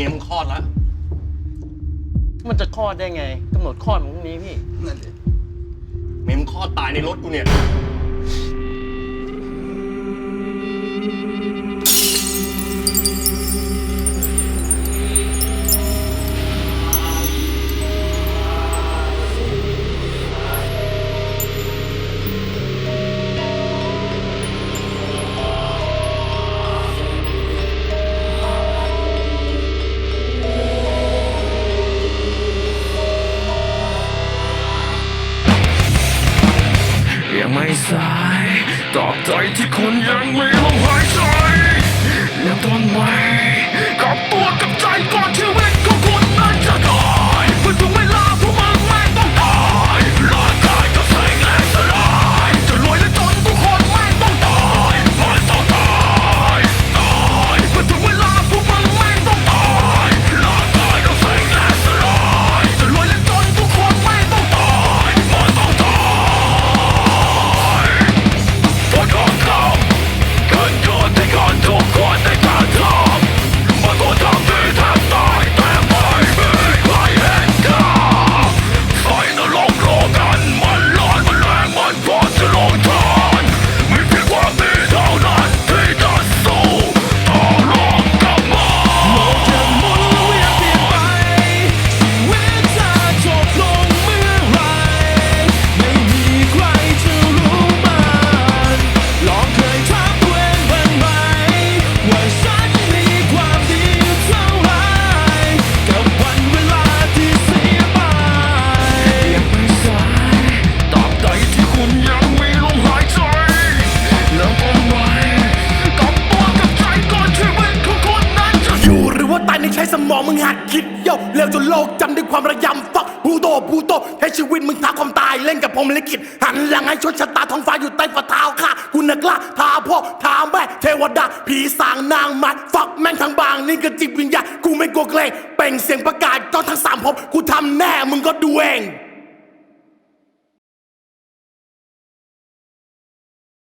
มียมึงคลอดแล้วมันจะคลอดได้ไงกำหนดคลอดของพรุ่งนี้พี่ นั่นดิเมียมึงคลอดตายในรถกูเนี่ย สายตอบใจที่คุณยังมีลมหายใจ สมองมึงหัดคิดเย่าเร็วจนโลกจำด้วยความระยำฟักพูโตพูโตให้ชีวิตมึงท้าความตายเล่นกับผมลิขิตหันหลังให้ชดชะตาท้องฟ้าอยู่ใต้ฝ่าเท้าข้ากูนักล่าท้าพ่อท้าแม่เทวดาผีสางนางมัดฟักแม่งทั้งบางนี่ก็จิตวิญญาณกูไม่กลัวเกรงเป่งเสียงประกาศจนทั้งสามภพกูทำแน่มึงก็ดูเอง